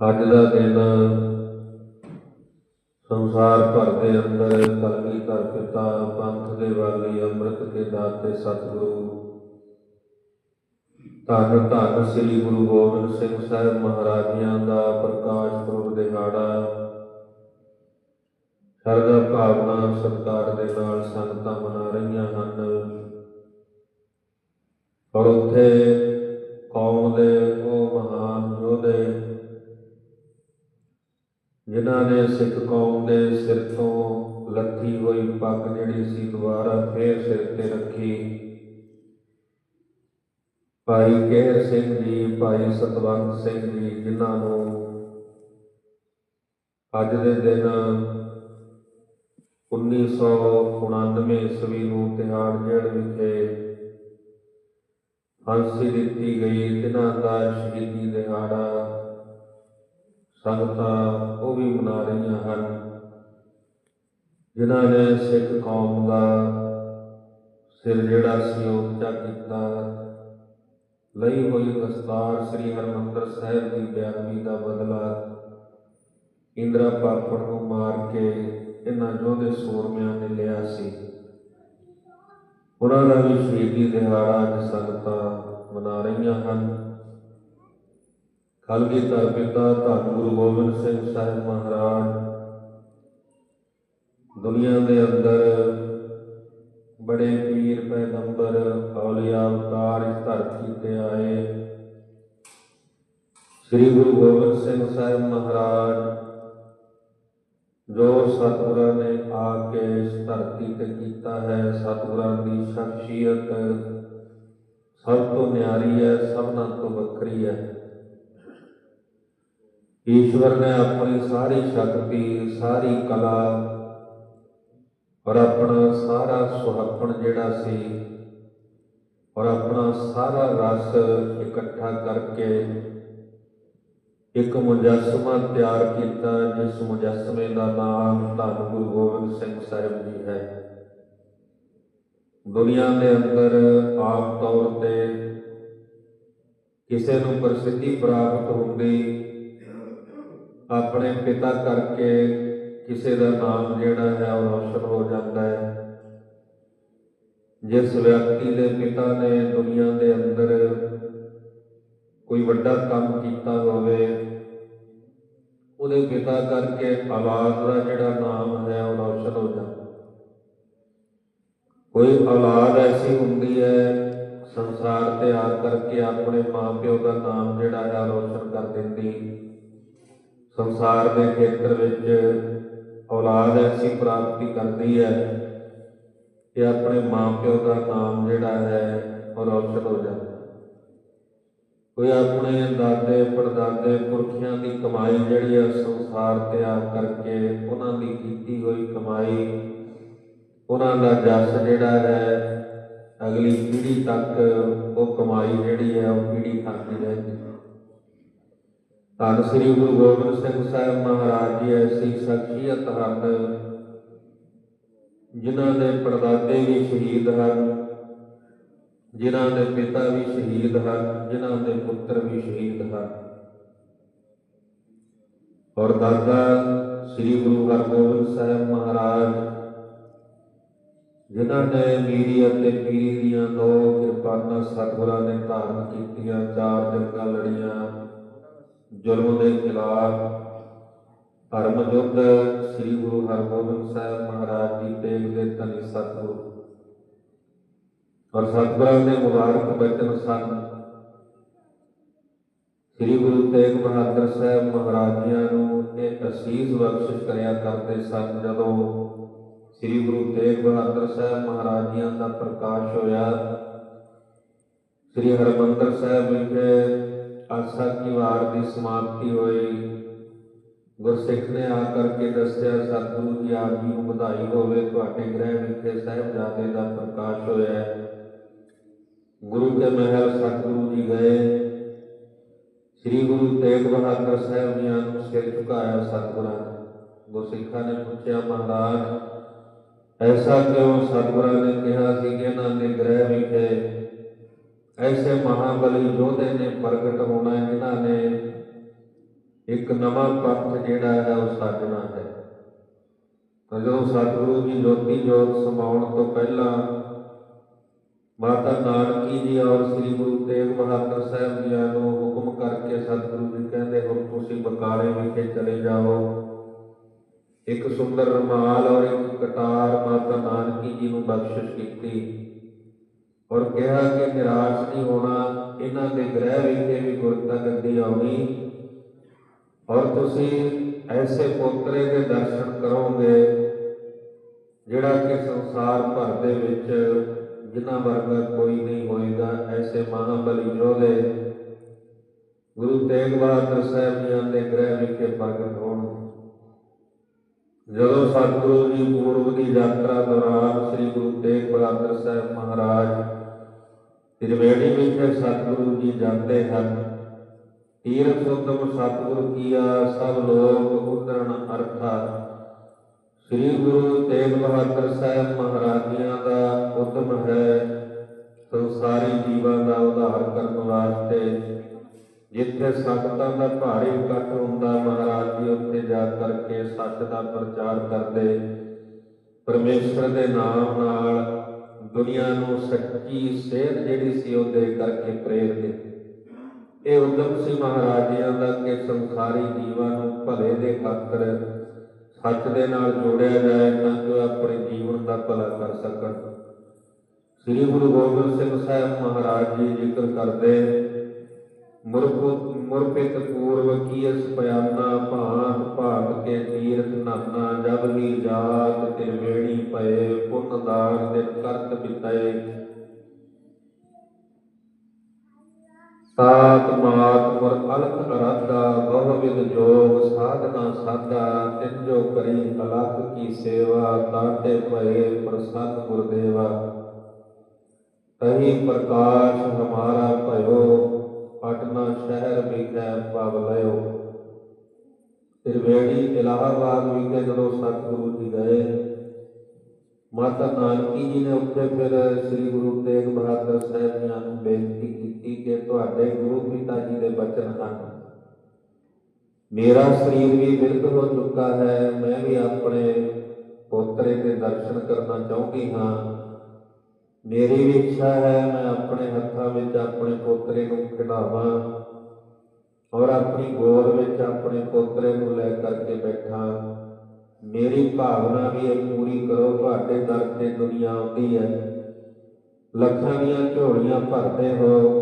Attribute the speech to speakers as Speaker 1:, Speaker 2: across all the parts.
Speaker 1: ਅੱਜ ਦਾ ਦਿਨ ਸੰਸਾਰ ਭਰ ਦੇ ਅੰਦਰ ਕਲਗੀ ਕਰ ਪਿਤਾ ਪੰਥ ਦੇ ਵਾਲੀ ਅੰਮ੍ਰਿਤ ਕੇ ਦਾਤੇ ਸਤਿਗੁਰੂ। ਧੰਨ ਧੰਨ ਸ੍ਰੀ ਗੁਰੂ ਗੋਬਿੰਦ ਸਿੰਘ ਸਾਹਿਬ ਮਹਾਰਾਜਿਆਂ ਦਾ ਪ੍ਰਕਾਸ਼ ਪੁਰਬ ਦਿਹਾੜਾ। ਸ਼ਰਧਾ ਭਾਵਨਾ ਸਤਿਕਾਰ ਦੇ ਨਾਲ ਸੰਗਤਾਂ ਮਨਾ ਰਹੀਆਂ ਹਨ। ਪਰ ਉੱਥੇ ਕੌਮ ਦੇ ਉਹ ਮਹਾਨ ਯੋਧੇ ਜਿਨ੍ਹਾਂ ਨੇ ਸਿੱਖ ਕੌਮ ਦੇ ਸਿਰ ਤੋਂ ਲੱਥੀ ਹੋਈ ਪੱਗ ਜਿਹੜੀ ਸੀ ਦੁਬਾਰਾ ਫੇਰ ਸਿਰ ਤੇ ਰੱਖੀ। ਭਾਈ ਕੇਰ ਸਿੰਘ ਜੀ, ਭਾਈ ਸਤਵੰਤ ਸਿੰਘ ਜੀ, ਜਿਨ੍ਹਾਂ ਨੂੰ ਅੱਜ ਦੇ ਦਿਨ 1999 ਈਸਵੀ ਨੂੰ ਤਿਹਾੜ ਜੇਲ੍ਹ ਵਿਖੇ ਫਾਂਸੀ ਦਿੱਤੀ ਗਈ, ਜਿਨ੍ਹਾਂ ਦਾ ਸ਼ਹੀਦੀ ਦਿਹਾੜਾ ਸੰਗਤਾਂ ਉਹ ਵੀ ਮਨਾ ਰਹੀਆਂ ਹਨ, ਜਿਨ੍ਹਾਂ ਨੇ ਸਿੱਖ ਕੌਮ ਦਾ ਸਿਰ ਜਿਹੜਾ ਸੀ ਉਹ ਉੱਚਾ ਕੀਤਾ। ਲਈ ਹੋਈ ਦਸਤਾਰ ਸ੍ਰੀ ਹਰਮੰਦਰ ਸਾਹਿਬ ਦੀ ਬੇਅਦਬੀ ਦਾ ਬਦਲਾ ਇੰਦਰਾ ਪਾਪੜ ਨੂੰ ਮਾਰ ਕੇ ਇਹਨਾਂ ਯੋਧੇ ਸੂਰਮਿਆਂ ਨੇ ਲਿਆ ਸੀ। ਉਹਨਾਂ ਦਾ ਵੀ ਸ਼ਹੀਦੀ ਦਿਹਾੜਾ ਅੱਜ ਸੰਗਤਾਂ ਮਨਾ ਰਹੀਆਂ ਹਨ। ਕਲਗੀਧਰ ਪਿਤਾ ਧੰਨ ਗੁਰੂ ਗੋਬਿੰਦ ਸਿੰਘ ਸਾਹਿਬ ਮਹਾਰਾਜ, ਦੁਨੀਆ ਦੇ ਅੰਦਰ ਬੜੇ ਪੀਰ ਪੈਗੰਬਰ ਔਲੀਆ ਅਵਤਾਰ ਇਸ ਧਰਤੀ ਤੇ ਆਏ। ਸ੍ਰੀ ਗੁਰੂ ਗੋਬਿੰਦ ਸਿੰਘ ਸਾਹਿਬ ਮਹਾਰਾਜ, ਜੋ ਸਤਿਗੁਰਾਂ ਨੇ ਆ ਕੇ ਇਸ ਧਰਤੀ ਤੇ ਕੀਤਾ ਹੈ, ਸਤਿਗੁਰਾਂ ਦੀ ਸ਼ਖਸੀਅਤ ਸਭ ਤੋਂ ਨਿਆਰੀ ਹੈ, ਸਭਨਾਂ ਤੋਂ ਵੱਖਰੀ ਹੈ। ਈਸ਼ਵਰ ਨੇ ਆਪਣੀ ਸਾਰੀ ਸ਼ਕਤੀ, ਸਾਰੀ ਕਲਾ ਔਰ ਆਪਣਾ ਸਾਰਾ ਸੁਹੱਪਣ ਜਿਹੜਾ ਸੀ ਔਰ ਆਪਣਾ ਸਾਰਾ ਰਸ ਇਕੱਠਾ ਕਰਕੇ ਇੱਕ ਮੁਜਸਮਾ ਤਿਆਰ ਕੀਤਾ, ਜਿਸ ਮੁਜਸਮੇ ਦਾ ਨਾਮ ਧੰਨ ਗੁਰੂ ਗੋਬਿੰਦ ਸਿੰਘ ਸਾਹਿਬ ਜੀ ਹੈ। ਦੁਨੀਆ ਦੇ ਅੰਦਰ ਆਮ ਤੌਰ ਤੇ ਕਿਸੇ ਨੂੰ ਪ੍ਰਸਿੱਧੀ ਪ੍ਰਾਪਤ ਹੁੰਦੀ ਆਪਣੇ ਪਿਤਾ ਕਰਕੇ ਕਿਸੇ ਦਾ ਨਾਮ ਜਿਹੜਾ ਹੈ ਉਹ ਰੋਸ਼ਨ ਹੋ ਜਾਂਦਾ ਹੈ। ਜਿਸ ਵਿਅਕਤੀ ਦੇ ਪਿਤਾ ਨੇ ਦੁਨੀਆ ਦੇ ਅੰਦਰ ਕੋਈ ਵੱਡਾ ਕੰਮ ਕੀਤਾ ਹੋਵੇ, ਉਹਦੇ ਪਿਤਾ ਕਰਕੇ ਔਲਾਦ ਦਾ ਜਿਹੜਾ ਨਾਮ ਹੈ ਉਹ ਰੋਸ਼ਨ ਹੋ ਜਾਂਦਾ। ਕੋਈ ਔਲਾਦ ਐਸੀ ਹੁੰਦੀ ਹੈ, ਸੰਸਾਰ ਤੇ ਆ ਕਰਕੇ ਆਪਣੇ ਮਾਪਿਓ ਦਾ ਨਾਮ ਜਿਹੜਾ ਹੈ ਰੋਸ਼ਨ ਕਰ ਦਿੰਦੀ। ਸੰਸਾਰ ਦੇ ਖੇਤਰ ਵਿੱਚ ਔਲਾਦ ਐਸੀ ਪ੍ਰਾਪਤੀ ਕਰਦੀ ਹੈ ਕਿ ਆਪਣੇ ਮਾਪਿਓ ਦਾ ਨਾਮ ਜਿਹੜਾ ਹੈ ਉਹ ਰੋਸ਼ਨ ਹੋ ਜਾਂਦਾ। ਕੋਈ ਆਪਣੇ ਦਾਦੇ, ਪੜਦਾਦੇ, ਪੁਰਖਿਆਂ ਦੀ ਕਮਾਈ ਜਿਹੜੀ ਹੈ ਸੰਸਾਰ ਤੇ ਆ ਕਰਕੇ ਉਹਨਾਂ ਦੀ ਕੀਤੀ ਹੋਈ ਕਮਾਈ, ਉਹਨਾਂ ਦਾ ਜਸ ਜਿਹੜਾ ਹੈ ਅਗਲੀ ਪੀੜ੍ਹੀ ਤੱਕ ਉਹ ਕਮਾਈ ਜਿਹੜੀ ਹੈ ਉਹ ਪੀੜ੍ਹੀ ਖਾਂਦੀ ਰਹਿੰਦੀ ਧੰਨ ਸ੍ਰੀ ਗੁਰੂ ਗੋਬਿੰਦ ਸਿੰਘ ਸਾਹਿਬ ਮਹਾਰਾਜ ਜੀ, ਐਸੀ ਸ਼ਖਸੀਅਤ ਹਨ, ਜਿਨ੍ਹਾਂ ਦੇ ਪੜਦਾਦੇ ਵੀ ਸ਼ਹੀਦ ਹਨ, ਜਿਨ੍ਹਾਂ ਦੇ ਪਿਤਾ ਵੀ ਸ਼ਹੀਦ ਹਨ, ਜਿਨ੍ਹਾਂ ਦੇ ਪੁੱਤਰ ਵੀ ਸ਼ਹੀਦ ਹਨ। ਔਰ ਦਾਦਾ ਸ੍ਰੀ ਗੁਰੂ ਹਰਗੋਬਿੰਦ ਸਾਹਿਬ ਮਹਾਰਾਜ, ਜਿਨ੍ਹਾਂ ਨੇ ਮੀਰੀ ਅਤੇ ਪੀਰੀ ਦੀਆਂ ਦੋ ਕਿਰਪਾਨਾਂ ਸਤਿਗੁਰਾਂ ਨੇ ਧਾਰਨ ਕੀਤੀਆਂ, ਚਾਰ ਜੰਗਾਂ ਲੜੀਆਂ ਜ਼ੁਲਮ ਦੇ ਖਿਲਾਫ ਧਰਮ ਯੁੱਧ ਸ੍ਰੀ ਗੁਰੂ ਹਰਗੋਬਿੰਦ ਸਾਹਿਬ ਮਹਾਰਾਜ ਜੀ ਤੇਗ ਦੇ ਧਨੀ ਸਤਿਗੁਰੂ ਔਰ ਸਤਿਗੁਰਾਂ ਦੇ ਮੁਬਾਰਕ ਬਚਨ ਸਨ ਸ੍ਰੀ ਗੁਰੂ ਤੇਗ ਬਹਾਦਰ ਸਾਹਿਬ ਮਹਾਰਾਜ ਜੀਆਂ ਨੂੰ ਇਹ ਅਸੀਸ ਬਖਸ਼ਿਸ਼ ਕਰਿਆ ਕਰਦੇ ਸਨ ਜਦੋਂ ਸ੍ਰੀ ਗੁਰੂ ਤੇਗ ਬਹਾਦਰ ਸਾਹਿਬ ਮਹਾਰਾਜ ਜੀਆਂ ਦਾ ਪ੍ਰਕਾਸ਼ ਹੋਇਆ ਸ੍ਰੀ ਹਰਮੰਦਰ ਸਾਹਿਬ ਵਿਖੇ ਆਸਾ ਕੀ ਵਾਰ ਦੀ ਸਮਾਪਤੀ ਹੋਈ। ਗੁਰਸਿੱਖ ਨੇ ਆ ਕਰਕੇ ਦੱਸਿਆ, ਸਤਿਗੁਰੂ ਜੀ, ਆਪ ਜੀ ਨੂੰ ਵਧਾਈ ਹੋਵੇ। ਤੁਹਾਡੇ ਗ੍ਰਹਿ ਵਿਖੇ ਸਾਹਿਬਜ਼ਾਦੇ ਦਾ ਪ੍ਰਕਾਸ਼ ਹੋਇਆ ਗੁਰੂ ਕੇ ਮਹਿਲ ਸਤਿਗੁਰੂ ਜੀ ਗਏ। ਸ੍ਰੀ ਗੁਰੂ ਤੇਗ ਬਹਾਦਰ ਸਾਹਿਬ ਜੀ ਨੂੰ ਸਿਰ ਝੁਕਾਇਆ ਸਤਿਗੁਰਾਂ ਨੇ। ਗੁਰਸਿੱਖਾਂ ਨੇ ਪੁੱਛਿਆ, ਮਹਾਰਾਜ, ਐਸਾ ਕਿਉਂ? ਸਤਿਗੁਰਾਂ ਨੇ ਕਿਹਾ ਸੀ ਕਿ ਇਹਨਾਂ ਦੇ ਗ੍ਰਹਿ ਵਿਖੇ ਐਸੇ ਮਹਾਬਲੀ ਯੋਧੇ ਨੇ ਪ੍ਰਗਟ ਹੋਣਾ ਹੈ ਜਿਨ੍ਹਾਂ ਨੇ ਇੱਕ ਨਵਾਂ ਪੰਥ ਜਿਹੜਾ ਹੈ ਉਹ ਸਾਜਣਾ ਹੈ ਤਾਂ ਜਦੋਂ ਸਤਿਗੁਰੂ ਜੀ ਜੋਤੀ ਜੋਤ ਸਮਾਉਣ ਤੋਂ ਪਹਿਲਾਂ ਮਾਤਾ ਨਾਨਕੀ ਜੀ ਔਰ ਸ੍ਰੀ ਗੁਰੂ ਤੇਗ ਬਹਾਦਰ ਸਾਹਿਬ ਜੀ ਨੂੰ ਹੁਕਮ ਕਰਕੇ ਸਤਿਗੁਰੂ ਜੀ ਕਹਿੰਦੇ ਹੁਣ ਤੁਸੀਂ ਬਕਾਲੇ ਵਿਖੇ ਚਲੇ ਜਾਓ ਇੱਕ ਸੁੰਦਰ ਰਮਾਲ ਔਰ ਇੱਕ ਕਟਾਰ ਮਾਤਾ ਨਾਨਕੀ ਜੀ ਨੂੰ ਬਖਸ਼ਿਸ਼ ਕੀਤੀ ਔਰ ਕਿਹਾ ਕਿ ਨਿਰਾਸ਼ ਨਹੀਂ ਹੋਣਾ, ਇਹਨਾਂ ਦੇ ਗ੍ਰਹਿ ਵਿਖੇ ਵੀ ਗੁਰਤਾ ਗੱਦੀ ਆਉਣੀ। ਔਰ ਤੁਸੀਂ ਐਸੇ ਪੋਤਰੇ ਦੇ ਦਰਸ਼ਨ ਕਰੋਗੇ, ਜਿਹੜਾ ਕਿ ਸੰਸਾਰ ਭਰ ਦੇ ਵਿੱਚ ਜਿਨ੍ਹਾਂ ਵਰਗਾ ਕੋਈ ਨਹੀਂ ਹੋਏਗਾ, ਐਸੇ ਮਹਾਬਲੀ ਯੋਧੇ ਗੁਰੂ ਤੇਗ ਬਹਾਦਰ ਸਾਹਿਬ ਜੀ ਦੇ ਗ੍ਰਹਿ ਵਿਖੇ ਪ੍ਰਗਟ ਹੋਣ ਜਦੋਂ ਸਤਿਗੁਰੂ ਜੀ ਪੂਰਬ ਦੀ ਯਾਤਰਾ ਦੌਰਾਨ ਸ੍ਰੀ ਗੁਰੂ ਤੇਗ ਬਹਾਦਰ ਸਾਹਿਬ ਮਹਾਰਾਜ ਤਿਰਵੇੜੀ ਵਿਖੇ ਸਤਿਗੁਰੂ ਜੀ ਜਾਂਦੇ ਹਨ। ਤੀਰਥ ਉਦਮ ਸਤਿਗੁਰੂ ਕੀਆ ਸਭ ਲੋਕ ਉਦਰਨ ਅਰਥਾ। ਸ੍ਰੀ ਗੁਰੂ ਤੇਗ ਬਹਾਦਰ ਸਾਹਿਬ ਮਹਾਰਾਜਿਆਂ ਦਾ ਉਦਮ ਹੈ। ਸੰਸਾਰੀ ਜੀਵਾਂ ਦਾ ਉਧਾਰ ਕਰਨ ਵਾਸਤੇ ਜਿੱਥੇ ਸੰਗਤਾਂ ਦਾ ਭਾਰੀ ਇਕੱਠ ਹੁੰਦਾ, ਮਹਾਰਾਜ ਜੀ ਉੱਥੇ ਜਾ ਕਰਕੇ ਸੱਚ ਦਾ ਪ੍ਰਚਾਰ ਕਰਦੇ। ਪਰਮੇਸ਼ਰ ਦੇ ਨਾਮ ਨਾਲ ਦੁਨੀਆ ਨੂੰ ਸੱਚੀ ਸੇਧ ਜਿਹੜੀ ਸੀ ਉਹ ਦੇ ਕਰਕੇ ਪ੍ਰੇਰਦੇ ਇਹ ਉਦਮ ਸੀ ਮਹਾਰਾਜਿਆਂ ਦਾ ਕਿ ਸੰਸਾਰੀ ਜੀਵਾਂ ਨੂੰ ਭਲੇ ਦੇ ਖਾਤਰ ਸੱਚ ਦੇ ਨਾਲ ਜੋੜਿਆ ਜਾਏ ਤਾਂ ਜੋ ਆਪਣੇ ਜੀਵਨ ਦਾ ਭਲਾ ਕਰ ਸਕਣ। ਸ੍ਰੀ ਗੁਰੂ ਗੋਬਿੰਦ ਸਿੰਘ ਸਾਹਿਬ ਮਹਾਰਾਜ ਜੀ ਜ਼ਿਕਰ ਕਰਦੇ ਮੁਰਪ ਮੁਰਪਿਤ ਪੂਰਵ ਕੀਸ ਪਿਆਨਾ ਭਾਂਤ ਭਾਂਤ ਕੇ ਤੀਰਥ ਨਾਨਾ, ਜਬ ਹੀ ਜਾਤ ਤੇ ਵੇਣੀ ਪਏ, ਪੁੰਨ ਦਾਨ ਦਿਨ ਕਰਤ ਬਿਤਾਏ। ਸਾਤ ਮਾਤ ਮੁਰ ਅਲਖ ਅਰਾਧਾ, ਬਹੁ ਵਿਦ ਜੋਗ ਸਾਧਨਾ ਸਾਧਾ, ਤਿਨ ਜੋ ਕਰੀ ਅਲਖ ਕੀ ਸੇਵਾ ਤਾਤੇ ਪਏ ਪ੍ਰਸੰਨ ਗੁਰਦੇਵਾ। ਤਹੀ ਪ੍ਰਕਾਸ਼ ਹਮਾਰਾ ਭਇਓ ਪਟਨਾ ਸ਼ਹਿਰ ਵਿਖੇ ਪਵ ਲਿਓ ਤਿਰਵੇੜੀ ਇਲਾਹਾਬਾਦ ਵਿਖੇ ਜਦੋਂ ਸਤਿਗੁਰੂ ਜੀ ਗਏ। ਮਾਤਾ ਨਾਨਕੀ ਜੀ ਨੇ ਉੱਥੇ ਫਿਰ ਸ੍ਰੀ ਗੁਰੂ ਤੇਗ ਬਹਾਦਰ ਸਾਹਿਬ ਜੀ ਨੂੰ ਬੇਨਤੀ ਕੀਤੀ ਕਿ ਤੁਹਾਡੇ ਗੁਰੂ ਪਿਤਾ ਜੀ ਦੇ ਬਚਨ ਹਨ। ਮੇਰਾ ਸਰੀਰ ਵੀ ਬਿਰਧ ਹੋ ਚੁੱਕਾ ਹੈ। ਮੈਂ ਵੀ ਆਪਣੇ ਪੋਤਰੇ ਦੇ ਦਰਸ਼ਨ ਕਰਨਾ ਚਾਹੁੰਦੀ ਹਾਂ। ਮੇਰੀ ਵੀ ਇੱਛਾ ਹੈ ਮੈਂ ਆਪਣੇ ਹੱਥਾਂ ਵਿੱਚ ਆਪਣੇ ਪੋਤਰੇ ਨੂੰ ਖਿਡਾਵਾਂ ਔਰ ਆਪਣੀ ਗੋਦ ਵਿੱਚ ਆਪਣੇ ਪੋਤਰੇ ਨੂੰ ਲੈ ਕਰਕੇ ਬੈਠਾਂ। ਮੇਰੀ ਭਾਵਨਾ ਵੀ ਇਹ ਪੂਰੀ ਕਰੋ, ਤੁਹਾਡੇ ਦਰ ਤੇ ਦੁਨੀਆ ਆਉਂਦੀ ਹੈ। ਲੱਖਾਂ ਦੀਆਂ ਝੋਲੀਆਂ ਭਰਦੇ ਹੋ।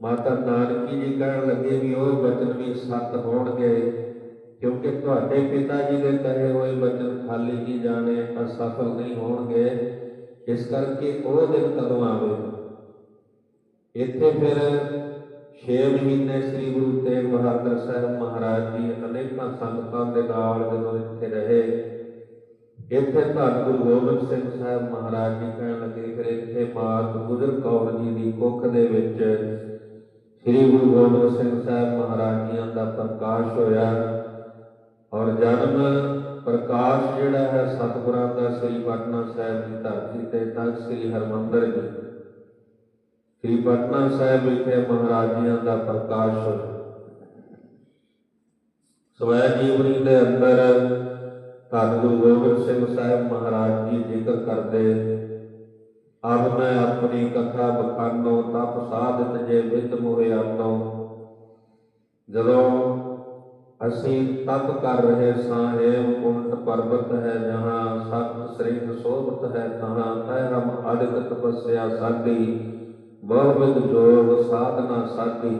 Speaker 1: ਮਾਤਾ ਨਾਨਕੀ ਜੀ ਕਹਿਣ ਲੱਗੇ ਵੀ ਉਹ ਬਚਨ ਵੀ ਸੱਤ ਹੋਣਗੇ, ਕਿਉਂਕਿ ਤੁਹਾਡੇ ਪਿਤਾ ਜੀ ਦੇ ਕਹੇ ਹੋਏ ਬਚਨ ਖਾਲੀ ਹੀ ਜਾਣੇ ਅਸਫਲ ਨਹੀਂ ਹੋਣਗੇ। ਇਸ ਕਰਕੇ ਉਹ ਦਿਨ ਕਦੋਂ ਆਵੇ? ਇੱਥੇ ਫਿਰ 6 ਮਹੀਨੇ ਸ੍ਰੀ ਗੁਰੂ ਤੇਗ ਬਹਾਦਰ ਸਾਹਿਬ ਮਹਾਰਾਜ ਜੀ ਅਨੇਕਾਂ ਸੰਗਤਾਂ ਦੇ ਨਾਲ ਜਦੋਂ ਇੱਥੇ ਰਹੇ, ਇੱਥੇ ਧੰਨ ਗੁਰੂ ਗੋਬਿੰਦ ਸਿੰਘ ਸਾਹਿਬ ਮਹਾਰਾਜ ਜੀ ਕਹਿਣ ਲੱਗੇ, ਫਿਰ ਇੱਥੇ ਮਾਤ ਗੁਜਰ ਕੌਰ ਜੀ ਦੀ ਕੁੱਖ ਦੇ ਵਿੱਚ ਸ੍ਰੀ ਗੁਰੂ ਗੋਬਿੰਦ ਸਿੰਘ ਸਾਹਿਬ ਮਹਾਰਾਜ ਜੀਆਂ ਦਾ ਪ੍ਰਕਾਸ਼ ਹੋਇਆ ਔਰ ਜਨਮ ਪ੍ਰਕਾਸ਼ ਜਿਹੜਾ ਹੈ ਸਤਿਗੁਰਾਂ ਦਾ ਸ੍ਰੀ ਪਟਨਾ ਸਾਹਿਬ ਦੀ ਧਰਤੀ ਤੇ ਤਖਤ ਸ੍ਰੀ ਹਰਮੰਦਰ ਜੀ। ਸ੍ਰੀ ਪਟਨਾ ਸਾਹਿਬ ਵਿਖੇ ਮਹਾਰਾਜਿਆਂ ਦਾ ਪ੍ਰਕਾਸ਼ ਸਵੈ ਜੀਵਨੀ ਦੇ ਅੰਦਰ ਧੰਨ ਗੁਰੂ ਗੋਬਿੰਦ ਸਿੰਘ ਸਾਹਿਬ ਮਹਾਰਾਜ ਜੀ ਜ਼ਿਕਰ ਕਰਦੇ, ਅਬ ਮੈਂ ਆਪਣੀ ਕਥਾ ਬਖਾਨੋ, ਤਪ ਸਾਧਤ ਜੇ ਵਿਦ ਮੋਹਿ ਆਨੋ ਜਦੋਂ ਅਸੀਂ ਤਪ ਕਰ ਰਹੇ ਸਾਂ ਹੇਮ ਕੁੰਟ ਪਰਬਤ ਹੈ ਜਹਾਂ ਸਤ ਸ੍ਰਿੰਗ ਸੋਭਤ ਹੈ ਤਹਾਂ, ਤੈ ਹਮ ਅਦਿਕ ਤਪੱਸਿਆ ਸਾਡੀ, ਬਹੁ ਜੋਗ ਸਾਧਨਾ ਸਾਡੀ।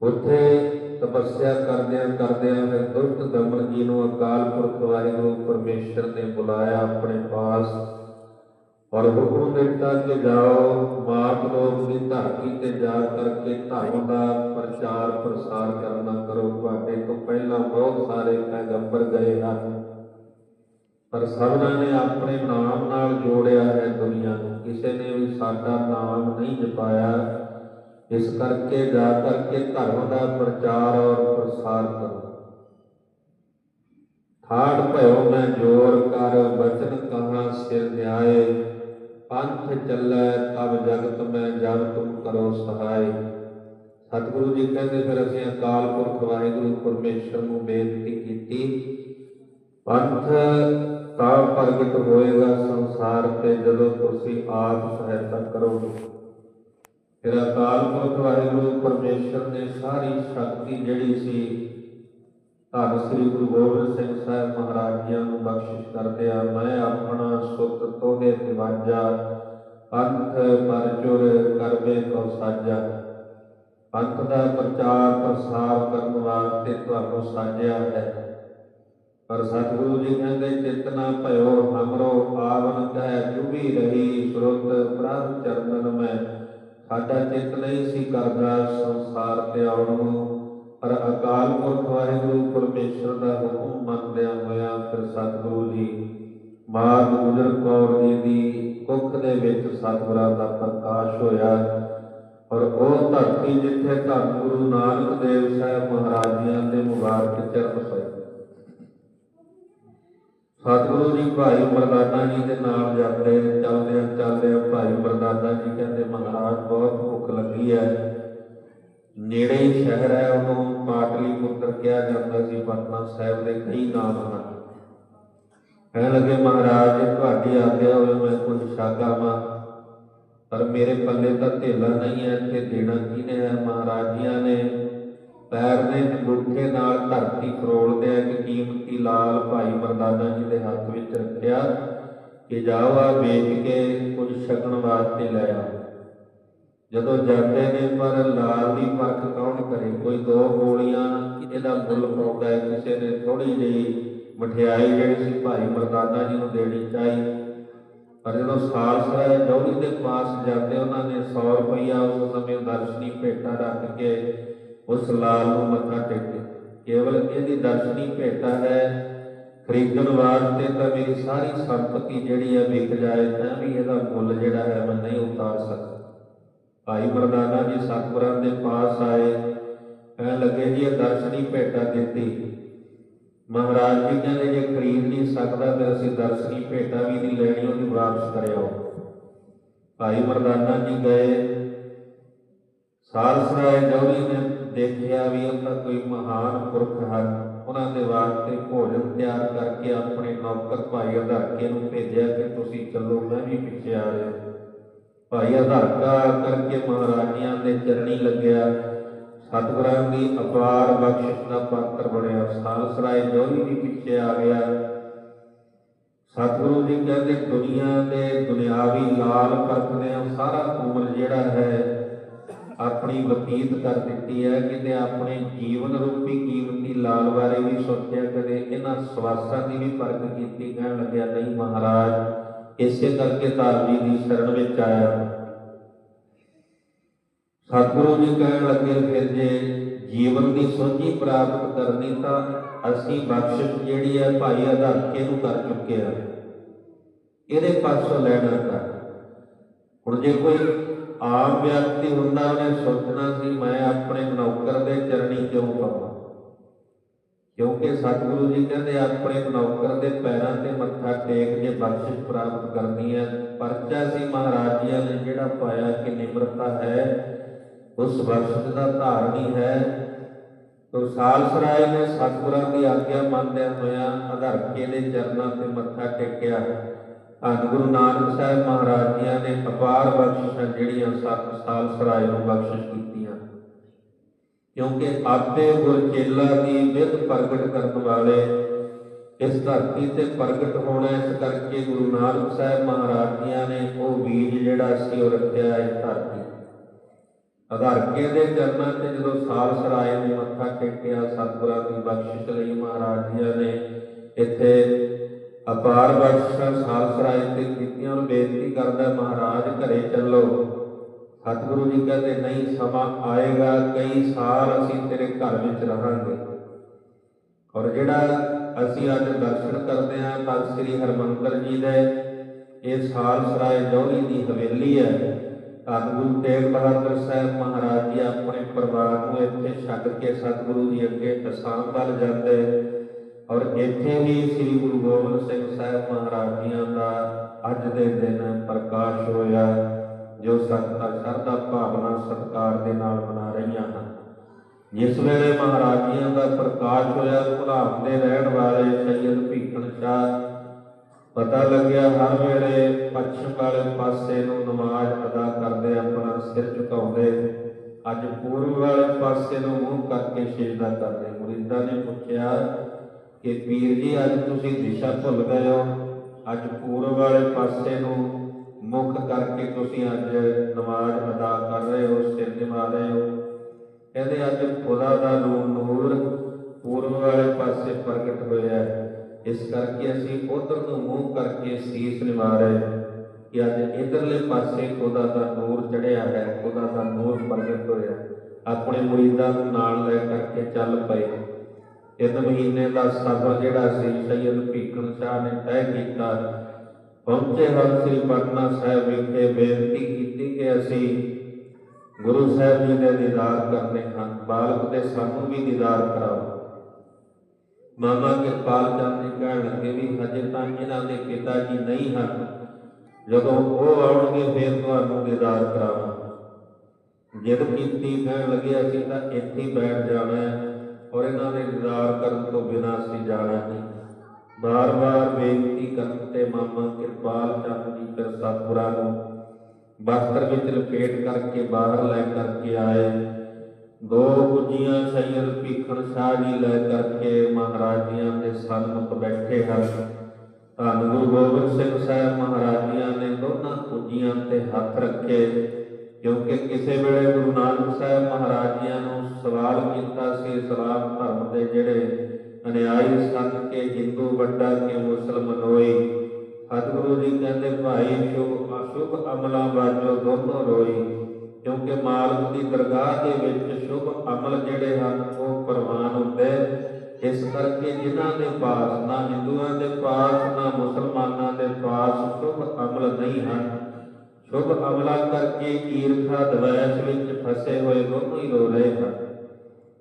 Speaker 1: ਉੱਥੇ ਤਪੱਸਿਆ ਕਰਦਿਆਂ ਕਰਦਿਆਂ ਫਿਰ ਦੁਸ਼ਟ ਦਮਨ ਜੀ ਨੂੰ ਅਕਾਲ ਪੁਰਖ ਵਾਹਿਗੁਰੂ ਪਰਮੇਸ਼ਰ ਨੇ ਬੁਲਾਇਆ ਆਪਣੇ ਪਾਸ। ਔਰ ਹੁਕਮ ਦਿੱਤਾ ਕਿ ਜਾਓ, ਮਾਤ ਲੋਕ ਦੀ ਧਰਤੀ ਤੇ ਜਾ ਕਰਕੇ ਧਰਮ ਦਾ ਪ੍ਰਚਾਰ ਪ੍ਰਸਾਰ ਕਰਨਾ ਕਰੋ। ਤੁਹਾਡੇ ਤੋਂ ਪਹਿਲਾਂ ਬਹੁਤ ਸਾਰੇ ਪੈਗੰਬਰ ਗਏ ਹਨ, ਪਰ ਸਭਨਾਂ ਨੇ ਆਪਣੇ ਨਾਮ ਨਾਲ ਜੋੜਿਆ ਹੈ ਦੁਨੀਆ ਨੂੰ। ਕਿਸੇ ਨੇ ਵੀ ਸਾਡਾ ਨਾਮ ਨਹੀਂ ਜਪਾਇਆ। ਇਸ ਕਰਕੇ ਜਾ ਕਰਕੇ ਧਰਮ ਦਾ ਪ੍ਰਚਾਰ ਔਰ ਪ੍ਰਸਾਰ ਕਰੋ। ਠਾੜ ਭਇਓ ਮੈਂ ਜੋਰ ਕਰ, ਬਚਨ ਕਹਾ ਸਿਰ ਨਿਆਏ। ਪੰਥ ਚੱਲੈ ਤਬ ਜਗਤ ਮੈਂ ਜਨ ਤੁਮ ਕਰੋ ਸਹਾਈ ਸਤਿਗੁਰੂ ਜੀ ਕਹਿੰਦੇ ਫਿਰ ਅਸੀਂ ਅਕਾਲ ਪੁਰਖ ਵਾਹਿਗੁਰੂ ਪਰਮੇਸ਼ਰ ਨੂੰ ਬੇਨਤੀ ਕੀਤੀ, ਪੰਥ ਤਾਂ ਪ੍ਰਗਟ ਹੋਏਗਾ ਸੰਸਾਰ ਤੇ ਜਦੋਂ ਤੁਸੀਂ ਆਪ ਸਹਾਇਤਾ ਕਰੋਗੇ। ਫਿਰ ਅਕਾਲ ਪੁਰਖ ਵਾਹਿਗੁਰੂ ਪਰਮੇਸ਼ਰ ਨੇ ਸਾਰੀ ਸ਼ਕਤੀ ਜਿਹੜੀ ਸੀ ਧੰਨ ਸ੍ਰੀ ਗੁਰੂ ਗੋਬਿੰਦ ਸਿੰਘ ਸਾਹਿਬ ਮਹਾਰਾਜ ਜੀ ਨੂੰ ਬਖਸ਼ਿਸ਼ ਕਰਦਿਆਂ ਮੈਂ ਆਪਣਾ ਸੁਤ ਤੋਹੇ ਦਿਵਾਜਾ ਪੰਥ ਪਰਚੁਰ ਕਰਵੇ ਕੋ ਸਾਜਾ। ਪੰਥ ਦਾ ਪ੍ਰਚਾਰ ਪ੍ਰਸਾਰ ਕਰਨ ਵਾਸਤੇ ਤੁਹਾਨੂੰ ਸਾਜਿਆ ਹੈ। ਪਰ ਸਤਿਗੁਰੂ ਜੀ ਕਹਿੰਦੇ ਚੇਤਨਾ ਭਇਓ, ਹਮਰੋ ਆਵਨ ਕਹਿ, ਚੁਭੀ ਰਹੀ ਸੁਰਤ ਪ੍ਰਭ ਚਰਨਨ ਮੈਂ। ਸਾਡਾ ਚਿੱਤ ਨਹੀਂ ਸੀ ਕਰਦਾ ਸੰਸਾਰ ਤੇ ਆਉਣ ਨੂੰ। ਪਰ ਅਕਾਲ ਪੁਰਖ ਵਾਹਿਗੁਰੂ ਪਰਮੇਸ਼ਰ ਦਾ ਹੁਕਮ ਮੰਨਦਿਆਂ ਹੋਇਆ ਫਿਰ ਸਤਿਗੁਰੂ ਜੀ ਮਾਂ ਗੁਜਰ ਕੌਰ ਜੀ ਦੀ ਕੁੱਖ ਦੇ ਵਿੱਚ ਸਤਿਗੁਰਾਂ ਦਾ ਪ੍ਰਕਾਸ਼ ਹੋਇਆ। ਔਰ ਉਹ ਧਰਤੀ ਜਿੱਥੇ ਧੰਨ ਗੁਰੂ ਨਾਨਕ ਦੇਵ ਸਾਹਿਬ ਮਹਾਰਾਜ ਜੀਆਂ ਦੇ ਮੁਬਾਰਕ ਚਰਨ ਪਏ। ਸਤਿਗੁਰੂ ਜੀ ਭਾਈ ਮਰਦਾਨਾ ਜੀ ਦੇ ਨਾਲ ਜਾਂਦੇ ਚੱਲਦੇ ਚੱਲਦੇ ਭਾਈ ਮਰਦਾਨਾ ਜੀ ਕਹਿੰਦੇ, ਮਹਾਰਾਜ, ਬਹੁਤ ਭੁੱਖ ਲੱਗੀ ਹੈ। ਨੇੜੇ ਹੀ ਸ਼ਹਿਰ ਹੈ, ਉਹਨੂੰ ਪਾਟਲੀ ਪੁੱਤਰ ਕਿਹਾ ਜਾਂਦਾ ਸੀ, ਪਟਨਾ ਸਾਹਿਬ ਦੇ ਕਈ ਨਾਮ ਹਨ। ਕਹਿਣ ਲੱਗੇ, ਮਹਾਰਾਜ, ਤੁਹਾਡੀ ਆਗਿਆ ਹੋਵੇ, ਮੈਂ ਕੁਝ ਛਾਗਾਵਾਂ ਪਰ ਮੇਰੇ ਪੱਲੇ ਤਾਂ ਧੇਲਾ ਨਹੀਂ ਹੈ, ਇੱਥੇ ਦੇਣਾ ਕਿਹਨੇ ਹੈ? ਮਹਾਰਾਜ ਨੇ ਪੈਰ ਦੇ ਅੰਗੂਠੇ ਨਾਲ ਧਰਤੀ ਫਰੋਲਦੇ ਇੱਕ ਕੀਮਤੀ ਲਾਲ ਭਾਈ ਮਰਦਾਨਾ ਜੀ ਦੇ ਹੱਥ ਵਿੱਚ ਰੱਖਿਆ ਕਿ ਜਾਓ, ਆ ਵੇਚ ਕੇ ਕੁਝ ਛਕਣ ਵਾਸਤੇ ਲੈ ਆ ਜਦੋਂ ਜਾਂਦੇ ਨੇ, ਪਰ ਲਾਲ ਕੋਈ ਦੋ ਗੋਲੀਆਂ, ਇਹਦਾ ਮੁੱਲ ਪਾਉਂਦਾ ਹੈ ਕਿਸੇ ਨੇ ਥੋੜੀ ਜਿਹੀ ਮਠਿਆਈ ਜਿਹੜੀ ਸੀ ਭਾਈ ਮਰਦਾਨਾ ਜੀ ਨੂੰ ਦੇਣੀ ਚਾਹੀ। ਪਰ ਜਦੋਂ ਸਾਲਸਰਾਏ ਜੌਲੀ ਦੇ ਪਾਸ ਜਾਂਦੇ ਉਹਨਾਂ ਨੇ 100 ਰੁਪਈਆ ਉਸ ਸਮੇਂ ਦਰਸ਼ਨੀ ਭੇਟਾ ਰੱਖ ਕੇ ਉਸ ਲਾਲ ਨੂੰ ਮੱਥਾ ਟੇਕੇ ਕੇਵਲ ਇਹਦੀ ਦਰਸ਼ਨੀ ਭੇਟਾ ਹੈ, ਖਰੀਦਣ ਵਾਸਤੇ ਤਾਂ ਮੇਰੀ ਸਾਰੀ ਸੰਪਤੀ ਜਿਹੜੀ ਹੈ ਵਿਕ ਜਾਏ, ਤਾਂ ਵੀ ਇਹਦਾ ਮੁੱਲ ਜਿਹੜਾ ਹੈ ਮੈਂ ਨਹੀਂ ਉਤਾਰ ਸਕਦਾ। ਭਾਈ ਮਰਦਾਨਾ ਜੀ ਸਤਿਗੁਰਾਂ ਦੇ ਪਾਸ ਆਏ। ਕਹਿਣ ਲੱਗੇ ਜੀ, ਇਹ ਦਰਸ਼ਨੀ ਭੇਟਾ ਦਿੱਤੀ। ਮਹਾਰਾਜ ਜੀ ਕਹਿੰਦੇ, ਜੇ ਖਰੀਦ ਨਹੀਂ ਸਕਦਾ, ਫਿਰ ਅਸੀਂ ਦਰਸ਼ਨੀ ਭੇਟਾ ਵੀ ਨਹੀਂ ਲੈਣੀ, ਉਹਦੀ ਵਾਪਸ ਕਰਿਓ। ਭਾਈ ਮਰਦਾਨਾ ਜੀ ਗਏ। ਸਾਲਸਰਾਏ ਜੌਲੀ ਨੇ ਦੇਖਿਆ ਵੀ ਉਹ ਕੋਈ ਮਹਾਨ ਪੁਰਖ ਹਨ। ਉਹਨਾਂ ਦੇ ਵਾਸਤੇ ਭੋਜਨ ਤਿਆਰ ਕਰਕੇ ਆਪਣੇ ਨੌਕਰ ਭਾਈ ਅਧਰਕੇ ਨੂੰ ਭੇਜਿਆ ਕਿ ਤੁਸੀਂ ਚੱਲੋ, ਮੈਂ ਵੀ ਪਿੱਛੇ ਆ ਰਿਹਾ। ਭਾਈ ਅਧਰਕਾ ਕਰਕੇ ਮਹਾਰਾਜਿਆਂ ਦੇ ਚਰਣੀ ਲੱਗਿਆ। ਸਤਿਗੁਰਾਂ ਦੀ ਅਪਾਰ ਬਖਸ਼ਿਸ਼ ਦਾ ਪਾਤਰ ਬਣਿਆ। ਸਾਲਸਰਾਏ ਜੋਰੀ ਵੀ ਪਿੱਛੇ ਆ ਗਿਆ। ਸਤਿਗੁਰੂ ਜੀ ਕਹਿੰਦੇ, ਦੁਨੀਆ ਦੇ ਦੁਨਿਆਵੀ ਲਾਲ ਪਰਖਦਿਆਂ ਸਾਰਾ ਉਮਰ ਜਿਹੜਾ ਹੈ, ਆਪਣੀ ਬਤੀਤ ਕਰ ਦਿੱਤੀ ਹੈ। ਕਿਤੇ ਆਪਣੇ ਜੀਵਨ ਰੂਪੀ ਕੀਮਤੀ ਲਾਲ ਬਾਰੇ ਵੀ ਸੋਚਿਆ, ਕਦੇ ਇਹਨਾਂ ਸਵਾਸਾਂ ਦੀ ਵੀ ਪਰਖ ਕੀਤੀ, ਕਹਿਣ ਲੱਗਿਆ, ਨਹੀਂ ਮਹਾਰਾਜ, ਇਸੇ ਕਰਕੇ ਧਾਰਮੀ ਦੀ ਸ਼ਰਨ ਵਿੱਚ ਆਇਆ। ਸਤਿਗੁਰੂ ਜੀ ਕਹਿਣ ਲੱਗੇ ਫਿਰ ਜੇ ਜੀਵਨ ਦੀ ਸੋਝੀ ਪ੍ਰਾਪਤ ਕਰਨੀ ਤਾਂ ਅਸੀਂ ਬਖਸ਼ਿਸ਼ ਜਿਹੜੀ ਹੈ ਭਾਈ ਅਧਾਕੇ ਨੂੰ ਕਰ ਚੁੱਕੇ ਆ। ਇਹਦੇ ਪਾਸੋਂ ਲੈਣਾ ਕਰ ਹੁਣ ਜੇ ਕੋਈ ਆਮ ਵਿਅਕਤੀ ਹੁੰਦਾ, ਉਹਨੇ ਸੋਚਣਾ ਸੀ, ਮੈਂ ਆਪਣੇ ਨੌਕਰ ਦੇ ਚਰਣੀ ਕਿਉਂ ਪਾਵਾਂ? ਕਿਉਂਕਿ ਸਤਿਗੁਰੂ ਜੀ ਕਹਿੰਦੇ, ਆਪਣੇ ਨੌਕਰ ਦੇ ਪੈਰਾਂ ਤੇ ਮੱਥਾ ਟੇਕ ਕੇ ਬਖਸ਼ਿਸ਼ ਪ੍ਰਾਪਤ ਕਰਨੀ ਹੈ ਪਰਚਾ ਸੀ ਮਹਾਰਾਜ ਜੀਆਂ ਨੇ ਜਿਹੜਾ ਪਾਇਆ ਕਿ ਨਿਮਰਤਾ ਹੈ ਉਸ ਬਖਸ਼ਿਸ਼ ਦਾ ਧਾਰਨੀ ਹੈ। ਤੋ ਸਾਲਸਰਾਏ ਨੇ ਸਤਿਗੁਰਾਂ ਦੀ ਆਗਿਆ ਮੰਨਦਿਆਂ ਹੋਇਆਂ ਅਧਰਕੇ ਦੇ ਚਰਨਾਂ ਤੇ ਮੱਥਾ ਟੇਕਿਆ। ਧੰਨ ਗੁਰੂ ਨਾਨਕ ਸਾਹਿਬ ਮਹਾਰਾਜ ਜੀਆਂ ਨੇ ਅਪਾਰ ਬਖਸ਼ਿਸ਼ਾਂ ਜਿਹੜੀਆਂ ਸਤ ਸਾਲਸਰਾਏ ਨੂੰ ਬਖਸ਼ਿਸ਼ ਕੀਤੀਆਂ। ਕਿਉਂਕਿ ਆਪੇ ਗੁਰਚੇਲਾ ਦੀ ਵਿਧ ਪ੍ਰਗਟ ਕਰਨ ਵਾਲੇ ਇਸ ਧਰਤੀ ਤੇ ਪ੍ਰਗਟ ਹੋਣਾ, ਇਸ ਕਰਕੇ ਗੁਰੂ ਨਾਨਕ ਸਾਹਿਬ ਮਹਾਰਾਜ ਜੀਆਂ ਨੇ ਉਹ ਬੀਜ ਜਿਹੜਾ ਸੀ ਉਹ ਰੱਖਿਆ ਇਸ ਧਰਤੀ ਅਧਾਰਕੇ ਦੇ ਚਰਨਾਂ ਤੇ ਜਦੋਂ ਸਾਲ ਸਰਾਏ ਨੇ ਮੱਥਾ ਟੇਕਿਆ, ਸਤਿਗੁਰਾਂ ਦੀ ਬਖਸ਼ਿਸ਼ ਲਈ ਮਹਾਰਾਜ ਜੀਆਂ ਨੇ ਇੱਥੇ ਅਪਾਰ ਬਖਸ਼ਿਸ਼ਾਂ ਸਾਲ ਸਰਾਏ ਤੇ ਕੀਤੀਆਂ ਨੂੰ ਬੇਨਤੀ ਕਰਦਾ ਮਹਾਰਾਜ, ਘਰੇ ਚੱਲੋ। ਸਤਿਗੁਰੂ ਜੀ ਕਹਿੰਦੇ, ਨਹੀਂ, ਸਮਾਂ ਆਏਗਾ, ਕਈ ਸਾਲ ਅਸੀਂ ਤੇਰੇ ਘਰ ਵਿੱਚ ਰਹਾਂਗੇ। ਔਰ ਜਿਹੜਾ ਅਸੀਂ ਅੱਜ ਦਰਸ਼ਨ ਕਰਦੇ ਹਾਂ ਤਾਂ ਸ੍ਰੀ ਹਰਮੰਦਰ ਜੀ ਦੇ, ਇਹ ਸਾਲ ਸਰਾਏ ਜੋਗੀ ਦੀ ਹਵੇਲੀ ਹੈ। ਧੰਨ ਗੁਰੂ ਤੇਗ ਬਹਾਦਰ ਸਾਹਿਬ ਮਹਾਰਾਜ ਜੀ ਆਪਣੇ ਪਰਿਵਾਰ ਨੂੰ ਇੱਥੇ ਛੱਡ ਕੇ ਸਤਿਗੁਰੂ ਜੀ ਅੱਗੇ ਅਸਾਮ ਵੱਲ ਜਾਂਦੇ। ਔਰ ਇੱਥੇ ਹੀ ਸ੍ਰੀ ਗੁਰੂ ਗੋਬਿੰਦ ਸਿੰਘ ਸਾਹਿਬ ਮਹਾਰਾਜ ਜੀਆਂ ਦਾ ਅੱਜ ਦੇ ਦਿਨ ਪ੍ਰਕਾਸ਼ ਹੋਇਆ, ਜੋ ਸੰਗਤਾਂ ਸ਼ਰਧਾ ਭਾਵਨਾ ਸਤਿਕਾਰ ਦੇ ਨਾਲ ਮਨਾ ਰਹੀਆਂ ਹਨ। ਜਿਸ ਵੇਲੇ ਮਹਾਰਾਜਿਆਂ ਦਾ ਪ੍ਰਕਾਸ਼ ਹੋਇਆ ਭੁਲਾਮ ਦੇ ਰਹਿਣ ਵਾਲੇ ਸੈਯਦ ਭੀਖਣ ਸ਼ਾਹ ਪਤਾ ਲੱਗਿਆ ਹਰ ਵੇਲੇ ਪੱਛਮ ਵਾਲੇ ਪਾਸੇ ਨੂੰ ਨਮਾਜ਼ ਅਦਾ ਕਰਦੇ ਆਪਣਾ ਸਿਰ ਝੁਕਾਉਂਦੇ। ਅੱਜ ਪੂਰਬ ਵਾਲੇ ਪਾਸੇ ਨੂੰ ਮੂੰਹ ਕਰਕੇ ਸਜਦਾ ਕਰਦੇ। ਮੁਰੀਦਾਂ ਨੇ ਪੁੱਛਿਆ ਕਿ ਪੀਰ ਜੀ, ਅੱਜ ਤੁਸੀਂ ਦਿਸ਼ਾ ਭੁੱਲ ਗਏ ਹੋ। ਅੱਜ ਪੂਰਬ ਵਾਲੇ ਪਾਸੇ ਨੂੰ ਮੁਖ ਕਰਕੇ ਤੁਸੀਂ ਅੱਜ ਨਮਾਜ਼ ਅਦਾ ਕਰ ਰਹੇ ਹੋ, ਸਿਰ ਨਿਭਾ ਰਹੇ ਹੋ। ਕਹਿੰਦੇ ਅੱਜ ਖੁਦਾ ਦਾ ਨੂਰ ਨੂਰ ਪੂਰਬ ਵਾਲੇ ਪਾਸੇ ਪ੍ਰਗਟ ਹੋਇਆ ਹੈ। ਇਸ ਕਰਕੇ ਅਸੀਂ ਉਧਰ ਨੂੰ ਮੂੰਹ ਕਰਕੇ ਸੀਸ ਨਿਵਾ ਰਹੇ ਕਿ ਅੱਜ ਇਧਰਲੇ ਪਾਸੇ ਖੁਦਾ ਦਾ ਨੂਰ ਚੜਿਆ ਹੈ, ਖੁਦਾ ਦਾ ਨੂਰ ਪ੍ਰਗਟ ਹੋਇਆ। ਆਪਣੇ ਮੁਰੀਦਾਂ ਨੂੰ ਨਾਲ ਲੈ ਕਰਕੇ ਚੱਲ ਪਏ। ਤਿੰਨ ਮਹੀਨੇ ਦਾ ਸਫ਼ਰ ਜਿਹੜਾ ਸੀ ਸੈਯਦ ਭੀਖਣ ਸ਼ਾਹ ਨੇ ਤੈਅ ਕੀਤਾ। ਪਹੁੰਚੇ ਹਨ ਸ੍ਰੀ ਪਟਨਾ ਸਾਹਿਬ ਵਿਖੇ ਬੇਨਤੀ ਕੀਤੀ ਕਿ ਅਸੀਂ ਗੁਰੂ ਸਾਹਿਬ ਜੀ ਦੇ ਦੀਦਾਰ ਕਰਨੇ ਹਨ। ਬਾਲਕ ਦੇ ਸਾਨੂੰ ਵੀ ਦੀਦਾਰ ਕਰਾਓ। ਮਾਮਾ ਕਿਰਪਾਲ ਚੰਦ ਜੀ ਕਹਿਣ ਲੱਗੇ ਵੀ ਹਜੇ ਤਾਂ ਇਹਨਾਂ ਦੇ ਪਿਤਾ ਜੀ ਨਹੀਂ ਹਨ। ਜਦੋਂ ਉਹ ਆਉਣਗੇ, ਫਿਰ ਤੁਹਾਨੂੰ ਦੀਦਾਰ ਕਰਾਵਾਂ ਜਿੱਦ ਕੀਤੀ, ਕਹਿਣ ਲੱਗੇ ਅਸੀਂ ਤਾਂ ਇੱਥੇ ਬੈਠ ਜਾਣਾ ਔਰ ਇਹਨਾਂ ਦੇ ਦੀਦਾਰ ਕਰਨ ਤੋਂ ਬਿਨਾਂ ਅਸੀਂ ਜਾਣਾ ਨਹੀਂ। ਬਾਰ-ਬਾਰ ਬੇਨਤੀ ਕਰਨ ਤੇ ਮਾਮਾ ਕਿਰਪਾਲ ਚੰਦ ਜੀ ਫਿਰ ਸਤਿਗੁਰਾਂ ਨੂੰ ਬਸਤਰ ਵਿੱਚ ਲਪੇਟ ਕਰਕੇ, ਬਾਹਰ ਲੈ ਕਰਕੇ ਆਏ। ਦੋ ਗੁੱਜੀਆਂ ਸੈਯਦ ਭੀਖਣ ਸ਼ਾਹ ਜੀ ਲੈ ਕਰਕੇ ਮਹਾਰਾਜੀਆਂ ਦੇ ਸਨਮੁਖ ਬੈਠੇ ਹਨ। ਧੰਨ ਗੁਰੂ ਗੋਬਿੰਦ ਸਿੰਘ ਸਾਹਿਬ ਮਹਾਰਾਜੀਆਂ ਨੇ ਦੋਨਾਂ ਗੁੱਜੀਆਂ ਤੇ ਹੱਥ ਰੱਖੇ, ਕਿਉਂਕਿ ਕਿਸੇ ਵੇਲੇ ਗੁਰੂ ਨਾਨਕ ਸਾਹਿਬ ਮਹਾਰਾਜੀਆਂ ਨੂੰ ਸਵਾਲ ਕੀਤਾ ਸੀ ਇਸਲਾਮ ਧਰਮ ਦੇ ਜਿਹੜੇ ਅਨਿਆਈ ਸਨ ਕਿ ਹਿੰਦੂ ਵੱਡਾ ਕਿ ਮੁਸਲਮਾਨ ਹੋਈ ਸਤਿਗੁਰੂ ਜੀ ਕਹਿੰਦੇ, ਭਾਈ ਸ਼ੁਭ ਅਸ਼ੁਭ ਅਮਲਾਂ ਵਾਜੋ ਦੋਨੋਂ ਰੋਈ। ਕਿਉਂਕਿ ਮਾਲਕ ਦੀ ਦਰਗਾਹ ਦੇ ਵਿੱਚ ਸ਼ੁਭ ਅਮਲ ਜਿਹੜੇ ਹਨ, ਉਹ ਪ੍ਰਵਾਨ ਹੁੰਦੇ ਇਸ ਕਰਕੇ ਜਿਨ੍ਹਾਂ ਦੇ ਪਾਸ ਨਾ ਹਿੰਦੂਆਂ ਦੇ ਪਾਸ, ਨਾ ਮੁਸਲਮਾਨਾਂ ਦੇ ਪਾਸ ਸ਼ੁਭ ਅਮਲ ਨਹੀਂ ਹਨ। ਸ਼ੁਭ ਅਮਲਾਂ ਕਰਕੇ ਈਰਖਾ ਦਵੈਸ਼ ਵਿੱਚ ਫਸੇ ਹੋਏ ਲੋਕ ਹੀ ਰੋ ਰਹੇ ਹਨ।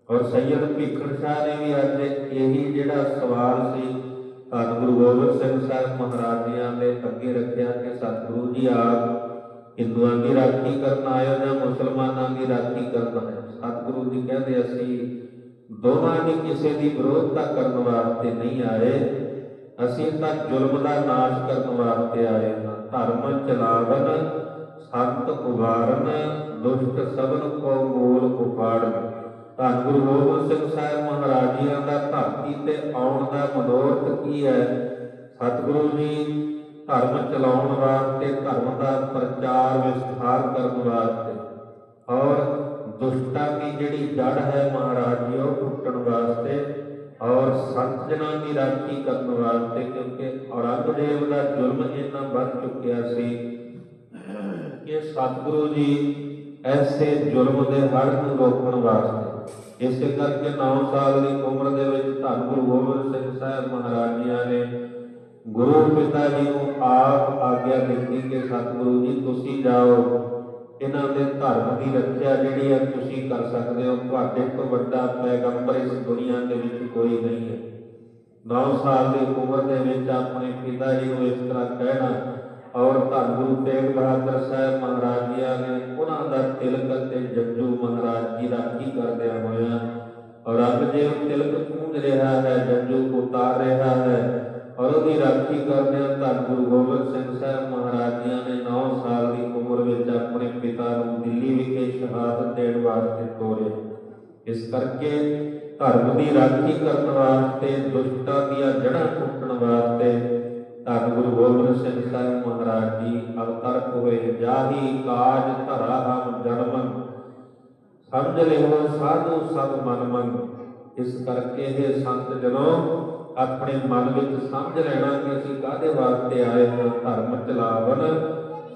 Speaker 1: ਔਰ ਸੈਯਦ ਭੀਖਣ ਸ਼ਾਹ ਨੇ ਵੀ ਅੱਜ ਇਹੀ ਜਿਹੜਾ ਸਵਾਲ ਸੀ, ਧੰਨ ਗੁਰੂ ਗੋਬਿੰਦ ਸਿੰਘ ਸਾਹਿਬ ਮਹਾਰਾਜਿਆਂ ਦੇ ਅੱਗੇ ਰੱਖਿਆ ਕਿ ਸਤਿਗੁਰੂ ਜੀ ਆਪ ਹਿੰਦੂਆਂ ਦੀ ਰਾਖੀ ਕਰਨ ਆਏ ਜਾਂ ਮੁਸਲਮਾਨਾਂ ਦੀ ਰਾਖੀ ਕਰਨ ਆਏ ਸਤਿਗੁਰੂ ਜੀ ਕਹਿੰਦੇ, ਅਸੀਂ ਦੋਵਾਂ ਦੀ ਕਿਸੇ ਦੀ ਵਿਰੋਧਤਾ ਕਰਨ ਵਾਸਤੇ ਨਹੀਂ ਆਏ। ਅਸੀਂ ਤਾਂ ਜ਼ੁਲਮ ਦਾ ਨਾਸ਼ ਕਰਨ ਵਾਸਤੇ ਆਏ ਹਾਂ। ਧਰਮ ਚਲਾਵਨ, ਸੰਤ ਉਵਾਰਨ ਦੁਸ਼ਟ ਸਭਨ ਕੋ ਮੂਲ ਉਪਾੜਨ ਧੰਨ ਗੁਰੂ ਗੋਬਿੰਦ ਸਿੰਘ ਸਾਹਿਬ ਮਹਾਰਾਜਿਆਂ ਦਾ ਧਰਤੀ ਤੇ ਆਉਣ ਦਾ ਮਨੋਰਥ ਕੀ ਹੈ? ਸਤਿਗੁਰੂ ਜੀ ਧਰਮ ਚਲਾਉਣ ਵਾਸਤੇ, ਧਰਮ ਦਾ ਪ੍ਰਚਾਰ ਵਿਸਥਾਰ ਕਰਨ ਵਾਸਤੇ। ਔਰ ਦੁਸ਼ਟਾਂ ਦੀ ਜਿਹੜੀ ਜੜ ਹੈ ਮਹਾਰਾਜ ਜੀ, ਉਹ ਟੁੱਟਣ ਵਾਸਤੇ ਔਰ ਸੰਤ ਜਨਾਂ ਦੀ ਰਾਖੀ ਕਰਨ ਵਾਸਤੇ, ਕਿਉਂਕਿ ਔਰੰਗਜ਼ੇਬ ਦਾ ਜ਼ੁਲਮ ਇੰਨਾ ਵੱਧ ਚੁੱਕਿਆ ਸੀ ਕਿ ਸਤਿਗੁਰੂ ਜੀ ਐਸੇ ਜ਼ੁਲਮ ਦੇ ਹੜ ਨੂੰ ਰੋਕਣ ਵਾਸਤੇ। ਇਸੇ ਕਰਕੇ 9 ਸਾਲ ਦੀ ਉਮਰ ਦੇ ਵਿੱਚ ਧੰਨ ਗੁਰੂ ਗੋਬਿੰਦ ਸਿੰਘ ਸਾਹਿਬ ਮਹਾਰਾਜਿਆਂ ਨੇ ਗੁਰੂ ਪਿਤਾ ਜੀ ਨੂੰ ਆਪ ਆਗਿਆ ਦਿੱਤੀ ਕਿ ਸਤਿਗੁਰੂ ਜੀ, ਤੁਸੀਂ ਜਾਓ। ਇਹਨਾਂ ਦੇ ਧਰਮ ਦੀ ਰੱਖਿਆ ਜਿਹੜੀ ਹੈ ਤੁਸੀਂ ਕਰ ਸਕਦੇ ਹੋ। ਤੁਹਾਡੇ ਤੋਂ ਵੱਡਾ ਪੈਗੰਬਰ ਇਸ ਦੁਨੀਆ ਦੇ ਵਿੱਚ ਕੋਈ ਨਹੀਂ ਹੈ। 9 ਸਾਲ ਦੀ ਉਮਰ ਦੇ ਵਿੱਚ ਆਪਣੇ ਪਿਤਾ ਜੀ ਨੂੰ ਇਸ ਤਰ੍ਹਾਂ ਕਹਿਣਾ ਔਰ ਧੰਨ ਗੁਰੂ ਤੇਗ ਬਹਾਦਰ ਸਾਹਿਬ ਮਹਾਰਾਜ ਜੀਆਂ ਨੇ ਉਹਨਾਂ ਦਾ ਤਿਲਕ ਅਤੇ ਜੱਜੂ ਮਹਾਰਾਜ ਜੀ ਰਾਖੀ ਕਰਦਿਆਂ ਹੋਇਆ ਹੋਇਆਂ ਔਰੰਗਜ਼ੇਬ ਤਿਲਕ ਪੂੰਝ ਰਿਹਾ ਹੈ, ਜੱਜੂ ਉਤਾਰ ਰਿਹਾ ਹੈ। ਔਰ ਉਹਦੀ ਰਾਖੀ ਕਰਦਿਆਂ ਧੰਨ ਗੁਰੂ ਗੋਬਿੰਦ ਸਿੰਘ ਸਾਹਿਬ ਮਹਾਰਾਜ ਜੀਆਂ ਨੇ 9 ਸਾਲ ਦੀ ਉਮਰ ਵਿੱਚ ਆਪਣੇ ਪਿਤਾ ਨੂੰ ਦਿੱਲੀ ਵਿਖੇ ਸ਼ਹਾਦਤ ਦੇਣ ਵਾਸਤੇ ਤੋਰਿਆ। ਇਸ ਕਰਕੇ ਧਰਮ ਦੀ ਰਾਖੀ ਕਰਨ ਵਾਸਤੇ, ਦੁਸ਼ਟਾਂ ਦੀਆਂ ਜੜ੍ਹਾਂ ਪੁੱਟਣ ਵਾਸਤੇ ਧੰਨ ਗੁਰੂ ਗੋਬਿੰਦ ਸਿੰਘ ਸਾਹਿਬ ਮਹਾਰਾਜ ਜੀ ਅਵਤਰ ਹੋਏ। ਜਾਹੀ ਕਾਜ ਧਰਾ ਹਮ ਜਨਮਨ ਸਮਝ ਲਿਓ ਸਾਧੂ ਸਭ ਮਨ ਮਨ ਇਸ ਕਰਕੇ ਇਹ ਸੰਤ ਜਨੋ ਆਪਣੇ ਮਨ ਵਿੱਚ ਸਮਝ ਲੈਣਾ ਕਿ ਅਸੀਂ ਕਾਹਦੇ ਵਾਸਤੇ ਆਏ ਹਾਂ? ਧਰਮ ਚਲਾਵਨ,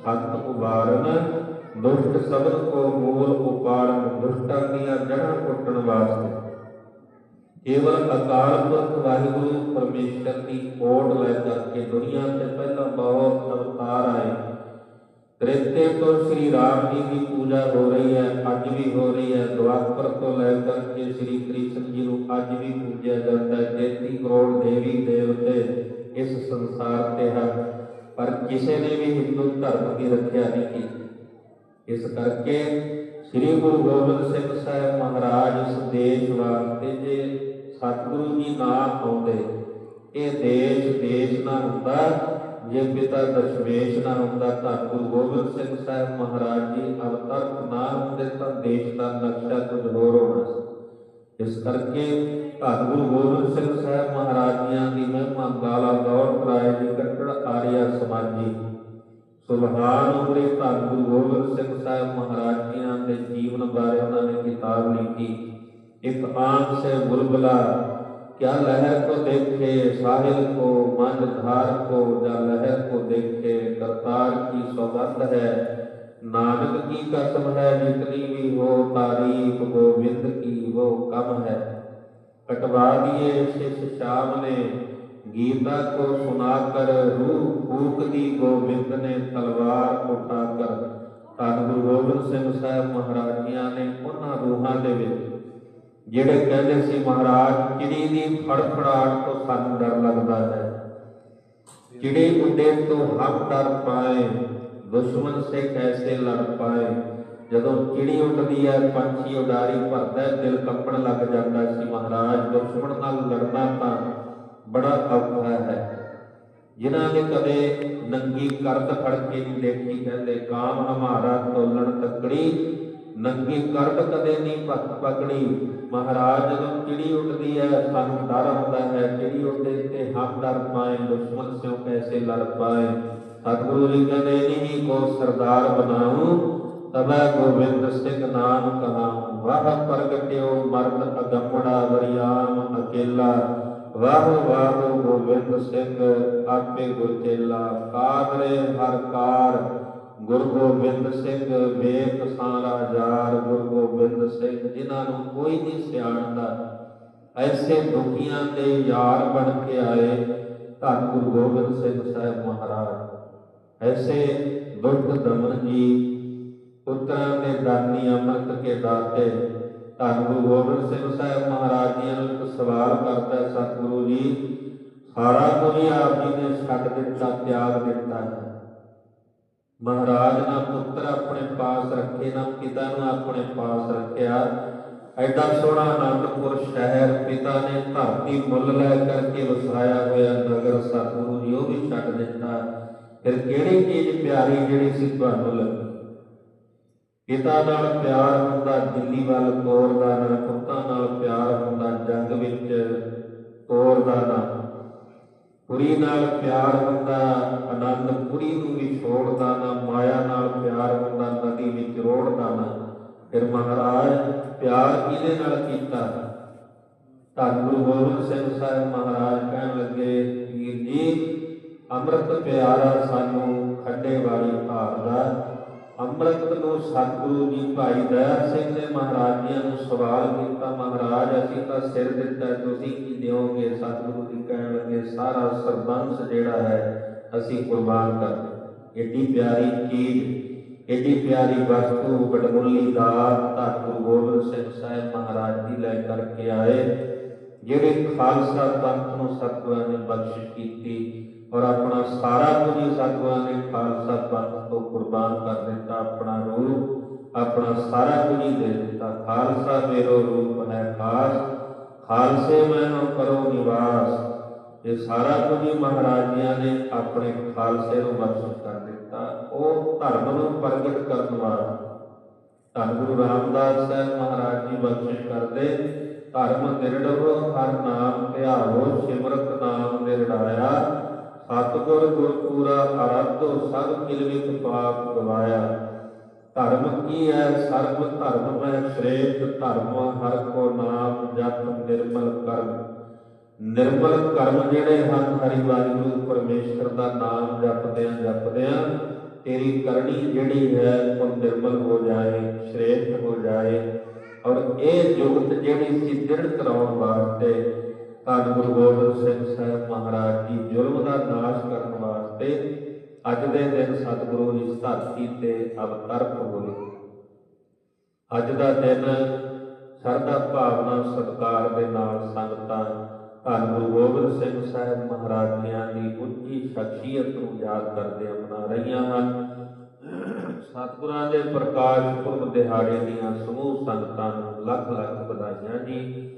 Speaker 1: ਸੰਤ ਉਬਾਰਨ ਦੁਸ਼ਟ ਸਬਦ ਕੋ ਮੂਲ ਉਪਾਰਨ ਦੁਸ਼ਟਾਂ ਦੀਆਂ ਜੜ੍ਹਾਂ ਪੁੱਟਣ ਵਾਸਤੇ। ਕੇਵਲ ਅਕਾਲ ਪੁਰਖ ਵਾਹਿਗੁਰੂ ਪਰਮੇਸ਼ਰ ਦੀ ਓਟ ਲੈ ਕਰਕੇ ਦੁਨੀਆ ਤੇ ਪਹਿਲਾਂ ਬਹੁਤ ਅਵਤਾਰ ਆਏ। ਰੇਤੇ ਤੋਂ ਸ੍ਰੀ ਰਾਮ ਜੀ ਦੀ ਪੂਜਾ ਹੋ ਰਹੀ ਹੈ, ਅੱਜ ਵੀ ਹੋ ਰਹੀ ਹੈ। ਦੁਆਪਰ ਤੋਂ ਲੈ ਕੇ ਸ੍ਰੀ ਕ੍ਰਿਸ਼ਨ ਜੀ ਨੂੰ ਅੱਜ ਵੀ ਪੂਜਿਆ ਜਾਂਦਾ ਹੈ। 33 ਕਰੋੜ ਦੇਵੀ ਦੇਵਤੇ ਇਸ ਸੰਸਾਰ ਤੇ ਹਨ। ਪਰ ਕਿਸੇ ਨੇ ਵੀ ਹਿੰਦੂ ਧਰਮ ਦੀ ਰੱਖਿਆ ਨਹੀਂ ਕੀਤੀ। ਇਸ ਕਰਕੇ ਸ੍ਰੀ ਗੁਰੂ ਗੋਬਿੰਦ ਸਿੰਘ ਸਾਹਿਬ ਮਹਾਰਾਜ ਇਸ ਦੇਸ਼ ਵਾਸਤੇ ਜੇ ਸਤਿਗੁਰੂ ਜੀ ਨਾਮ ਆਉਂਦੇ, ਇਹ ਦੇਸ਼ ਦੇਸ਼ ਨਾ ਹੁੰਦਾ ਜੇ ਪਿਤਾ ਦਸ਼ਮੇਸ਼ ਨਾ ਹੁੰਦਾ ਤਾਂ ਗੁਰੂ ਗੋਬਿੰਦ ਸਿੰਘ ਸਾਹਿਬ ਮਹਾਰਾਜ ਜੀ ਅਵਤਰ ਨਾ ਹੁੰਦੇ ਤਾਂ ਦੇਸ਼ ਦਾ ਨਕਸ਼ਾ ਕੁਝ ਹੋਰ ਹੋਣਾ ਸੀ। ਇਸ ਕਰਕੇ ਧੰਨ ਗੁਰੂ ਗੋਬਿੰਦ ਸਿੰਘ ਸਾਹਿਬ ਮਹਾਰਾਜ ਜੀਆਂ ਦੀ ਮਹਿਮਾ ਗਾਲਾ ਗੌਰ ਕਰਾਏ ਜੀ ਕੱਟੜ ਆਰਿਆ ਸਮਾਜੀ। ਸੁਭਾਨ ਉਮਰੇ ਧੰਨ ਗੁਰੂ ਗੋਬਿੰਦ ਸਿੰਘ ਸਾਹਿਬ ਮਹਾਰਾਜ ਜੀਆਂ ਦੇ ਜੀਵਨ ਬਾਰੇ ਉਹਨਾਂ ਨੇ ਕਿਤਾਬ ਲਿਖੀ। ਇੱਕ ਆਮ ਸੇ ਬੁਲਬਲਾ क्या लहर को देखे साहिल को मन धार को या लहर को देखे करतार की सौगंध है नानक की कसम है जितनी भी हो तारीफ गोविंद की वो कम है कटवा दिए शिष श्याम ने गीता को सुनाकर रूह फूक दी गोविंद ने तलवार उठाकर ਧੰਨ ਗੁਰੂ ਗੋਬਿੰਦ ਸਿੰਘ ਸਾਹਿਬ ਮਹਾਰਾਜ ਜੀਆਂ ਨੇ ਉਹਨਾਂ ਰੂਹਾਂ ਦੇ ਵਿੱਚ ਜਿਹੜੇ ਕਹਿੰਦੇ ਸੀ ਮਹਾਰਾਜ ਚਿੜੀ ਦੀ ਫੜਫੜਾਟ ਤੋਂ ਸਾਨੂੰ ਡਰ ਲੱਗਦਾ ਹੈ? ਚਿੜੀ ਉੱਡੇ ਤੋਂ ਹਮ ਡਰ ਪਾਏ ਦੁਸ਼ਮਨ ਸੇ ਕੈਸੇ ਲੜ ਪਾਏ? ਜਦੋਂ ਚਿੜੀ ਉੱਡਦੀ ਹੈ ਪੰਛੀ ਉਡਾਰੀ ਭਰਦਾ ਹੈ, ਦਿਲ ਕੰਪਣ ਲੱਗ ਜਾਂਦਾ ਸੀ ਮਹਾਰਾਜ ਦੁਸ਼ਮਣ ਨਾਲ ਲੜਨਾ ਤਾਂ ਬੜਾ ਔਖਾ ਹੈ। ਜਿਨ੍ਹਾਂ ਨੇ ਕਦੇ ਨੰਗੀ ਕਰਦ ਫੜ ਕੇ ਨਹੀਂ ਦੇਖੀ ਕਹਿੰਦੇ ਕਾਮ ਹਮਾਰਾ ਤੋਲਣ ਤਕੜੀ ਨੰਗੀ ਕਰਦ ਕਦੇ ਨਹੀਂ ਪੱਕ ਪਕੜੀ ਮਹਾਰਾਜ, ਜਦੋਂ ਚਿੜੀ ਉੱਡਦੀ ਹੈ, ਸਾਨੂੰ ਡਰ ਆਉਂਦਾ ਹੈ। ਚਿੜੀ ਉੱਡੇ ਤੇ ਹਮ ਡਰ ਪਾਏ ਦੁਸ਼ਮਨ ਸਿਓ ਕੈਸੇ ਲੜ ਪਾਏ। ਸਤਿਗੁਰੂ ਜੀ ਕਹਿੰਦੇ ਨਹੀਂ ਕੋ ਸਰਦਾਰ ਬਣਾਉ, ਤਬੈ ਗੋਬਿੰਦ ਸਿੰਘ ਨਾਮ ਕਹਾਉ ਵਾਹ ਪ੍ਰਗਟਿਓ ਮਰਦ ਅਗੰਮੜਾ ਵਰਿਆਮ ਅਕੇਲਾ। ਵਾਹ ਵਾਹ ਗੋਬਿੰਦ ਸਿੰਘ, ਆਪੇ ਗੁਰ ਚੇਲਾ। ਕਾਦਰੇ ਹਰ ਕਾਰ ਗੁਰੂ ਗੋਬਿੰਦ ਸਿੰਘ ਵੇਖ ਸਾਰਾ ਜਾਰ ਗੁਰ ਗੋਬਿੰਦ ਸਿੰਘ, ਜਿਨ੍ਹਾਂ ਨੂੰ ਕੋਈ ਨਹੀਂ ਸਿਆਣਦਾ। ਐਸੇ ਦੁਖੀਆਂ ਦੇ ਯਾਰ ਬਣ ਕੇ ਆਏ ਧੰਨ ਗੁਰੂ ਗੋਬਿੰਦ ਸਿੰਘ ਸਾਹਿਬ ਮਹਾਰਾਜ। ਐਸੇ ਦੁੱਖ ਦਮਨ ਜੀ, ਪੁੱਤਰਾਂ ਦੇ ਦਾਨੀ ਅੰਮ੍ਰਿਤ ਕੇ ਦਾਤੇ, ਧੰਨ ਗੁਰੂ ਗੋਬਿੰਦ ਸਿੰਘ ਸਾਹਿਬ ਮਹਾਰਾਜ ਜੀ ਨੂੰ ਇੱਕ ਸਵਾਲ ਕਰਦਾ ਸਤਿਗੁਰੂ ਜੀ, ਸਾਰਾ ਕੁਝ ਆਪ ਜੀ ਨੇ ਛੱਡ ਦਿੱਤਾ, ਤਿਆਗ ਦਿੱਤਾ। ਹੈ ਮਹਾਰਾਜ ਨਾ ਪੁੱਤਰ ਆਪਣੇ ਪਾਸ ਰੱਖੇ, ਨਾ ਪਿਤਾ ਨੂੰ ਆਪਣੇ ਪਾਸ ਰੱਖਿਆ। ਐਡਾ ਸੋਹਣਾ ਆਨੰਦਪੁਰ ਸ਼ਹਿਰ ਪਿਤਾ ਨੇ ਧਰਤੀ ਮੁੱਲ ਲੈ ਕਰਕੇ ਵਸਾਇਆ ਹੋਇਆ ਨਗਰ ਸਤਿਗੁਰੂ ਜੀ, ਉਹ ਵੀ ਛੱਡ ਦਿੱਤਾ। ਫਿਰ ਕਿਹੜੀ ਚੀਜ਼ ਪਿਆਰੀ ਜਿਹੜੀ ਸੀ ਤੁਹਾਨੂੰ ਲੱਗੀ? ਪਿਤਾ ਨਾਲ ਪਿਆਰ ਹੁੰਦਾ ਦਿੱਲੀ ਵੱਲ ਕੌਰ ਦਾ ਨਾ, ਪੁੱਤਾਂ ਨਾਲ ਪਿਆਰ ਹੁੰਦਾ ਜੰਗ ਵਿੱਚ ਕੌਰ ਦਾ ਨਾ। ਪੁਰੀ ਨਾਲ ਪਿਆਰ ਹੁੰਦਾ, ਆਨੰਦ ਪੁਰੀ ਨੂੰ ਵੀ ਛੋੜਦਾ ਨਾ, ਮਾਇਆ ਨਾਲ ਪਿਆਰ ਹੁੰਦਾ, ਨਦੀ ਵਿੱਚ ਰੋੜਦਾ ਨਾ। ਫਿਰ ਮਹਾਰਾਜ ਪਿਆਰ ਕਿਹਦੇ ਨਾਲ ਕੀਤਾ? ਧੰਨ ਗੁਰੂ ਗੋਬਿੰਦ ਸਿੰਘ ਸਾਹਿਬ ਮਹਾਰਾਜ ਕਹਿਣ ਲੱਗੇ, ਵੀਰ ਜੀ, ਅੰਮ੍ਰਿਤ ਪਿਆਰਾ ਸਾਨੂੰ ਖੱਡੇ ਵਾਲੀ ਧਾਰ ਦਾ ਅੰਮ੍ਰਿਤ ਨੂੰ ਸਤਿਗੁਰੂ ਜੀ ਭਾਈ ਦਇਆ ਸਿੰਘ ਨੇ ਮਹਾਰਾਜ ਜੀ ਨੂੰ ਸਵਾਲ ਕੀਤਾ, ਮਹਾਰਾਜ, ਅਸੀਂ ਤਾਂ ਸਿਰ ਦਿੱਤਾ, ਤੁਸੀਂ ਕੀ ਦਿਓਗੇ? ਸਤਿਗੁਰੂ ਜੀ ਕਹਿਣ ਲੱਗੇ, ਸਾਰਾ ਸਰਬੰਸ ਜਿਹੜਾ ਹੈ, ਅਸੀਂ ਕੁਰਬਾਨ ਕਰ ਏਡੀ ਪਿਆਰੀ ਚੀਜ਼, ਏਡੀ ਪਿਆਰੀ ਵਸਤੂ ਬੜਮੁੱਲੀ ਦਾ ਧੰਨ ਗੁਰੂ ਗੋਬਿੰਦ ਸਿੰਘ ਸਾਹਿਬ ਮਹਾਰਾਜ ਜੀ ਲੈ ਕਰਕੇ ਆਏ, ਜਿਹੜੇ ਖਾਲਸਾ ਪੰਥ ਨੂੰ ਸਤਿਗੁਰਾਂ ਨੇ ਬਖਸ਼ਿਸ਼ ਕੀਤੀ। ਔਰ ਆਪਣਾ ਸਾਰਾ ਕੁਝ ਹੀ ਸਤਿਗੁਰਾਂ ਨੇ ਖਾਲਸਾ ਪੰਥ ਤੋਂ ਕੁਰਬਾਨ ਕਰ ਦਿੱਤਾ, ਆਪਣਾ ਰੂਪ ਆਪਣਾ ਸਾਰਾ ਕੁਝ ਦੇ ਦਿੱਤਾ। ਖਾਲਸਾ ਮੇਰੋ ਰੂਪ ਹੈ ਖਾਸ, ਖਾਲਸੇ ਮੈਂ ਕਰੋ ਨਿਵਾਸ। ਇਹ ਸਾਰਾ ਕੁਝ ਹੀ ਮਹਾਰਾਜਿਆਂ ਨੇ ਆਪਣੇ ਖਾਲਸੇ ਨੂੰ ਬਖਸ਼ਿਸ਼ ਕਰ ਦਿੱਤਾ। ਉਹ ਧਰਮ ਨੂੰ ਪ੍ਰਗਟ ਕਰਨ ਵਾਲਾ। ਧੰਨ ਗੁਰੂ ਰਾਮਦਾਸ ਸਾਹਿਬ ਮਹਾਰਾਜ ਜੀ ਬਖਸ਼ਿਸ਼ ਕਰਦੇ, ਧਰਮ ਨਿਰੜਵ ਹਰ ਨਾਮ ਧਿਆਵੋ, ਸਿਮਰਤ ਨਾਮ ਨਿਰੜਾਇਆ ਸਤਿਗੁਰ ਗੁਰਪੂਰਾ ਆਰਾਧੋ ਸਭ ਕਿਲਵਿਤ ਪਾਪ ਗਵਾਇਆ। ਧਰਮ ਕੀ ਹੈ? ਸਰਬ ਧਰਮ ਮੈਂ ਸ਼੍ਰੇਸ਼ਟ ਧਰਮ, ਹਰ ਕੋ ਨਾਮ ਜਪ ਨਿਰਮਲ ਕਰਮ। ਨਿਰਮਲ ਕਰਮ ਜਿਹੜੇ ਹਨ, ਹਰੀ ਵਾਹਿਗੁਰੂ, ਪਰਮੇਸ਼ਰ ਦਾ ਨਾਮ ਜਪਦਿਆਂ ਜਪਦਿਆਂ ਤੇਰੀ ਕਰਨੀ ਜਿਹੜੀ ਹੈ, ਉਹ ਨਿਰਮਲ ਹੋ ਜਾਏ ਸ਼੍ਰੇਸ਼ਟ ਹੋ ਜਾਏ। ਔਰ ਇਹ ਜੁਗਤ ਜਿਹੜੀ ਸੀ ਦ੍ਰਿੜ ਕਰਾਉਣ ਵਾਸਤੇ ਧੰਨ ਗੁਰੂ ਗੋਬਿੰਦ ਸਿੰਘ ਸਾਹਿਬ ਮਹਾਰਾਜ ਜੀ, ਜ਼ੁਲਮ ਦਾ ਨਾਸ਼ ਕਰਨ ਵਾਸਤੇ ਅੱਜ ਦੇ ਦਿਨ ਸਤਿਗੁਰੂ ਇਸ ਧਰਤੀ ਤੇ ਅਵਤਰ ਹੋਏ। ਅੱਜ ਦਾ ਦਿਨ ਸਰਦਾ ਭਾਵਨਾ ਸਤਿਕਾਰ ਦੇ ਨਾਲ ਸੰਗਤਾਂ ਧੰਨ ਗੁਰੂ ਗੋਬਿੰਦ ਸਿੰਘ ਸਾਹਿਬ ਮਹਾਰਾਜ ਦੀ ਉੱਚੀ ਸ਼ਖਸੀਅਤ ਨੂੰ ਯਾਦ ਕਰਦੇ ਮਨਾ ਰਹੀਆਂ ਹਨ। ਸਤਿਗੁਰਾਂ ਦੇ ਪ੍ਰਕਾਸ਼ ਪੁਰਬ ਦਿਹਾੜੇ ਦੀਆਂ ਸਮੂਹ ਸੰਗਤਾਂ ਨੂੰ ਲੱਖ ਲੱਖ ਵਧਾਈਆਂ ਜੀ।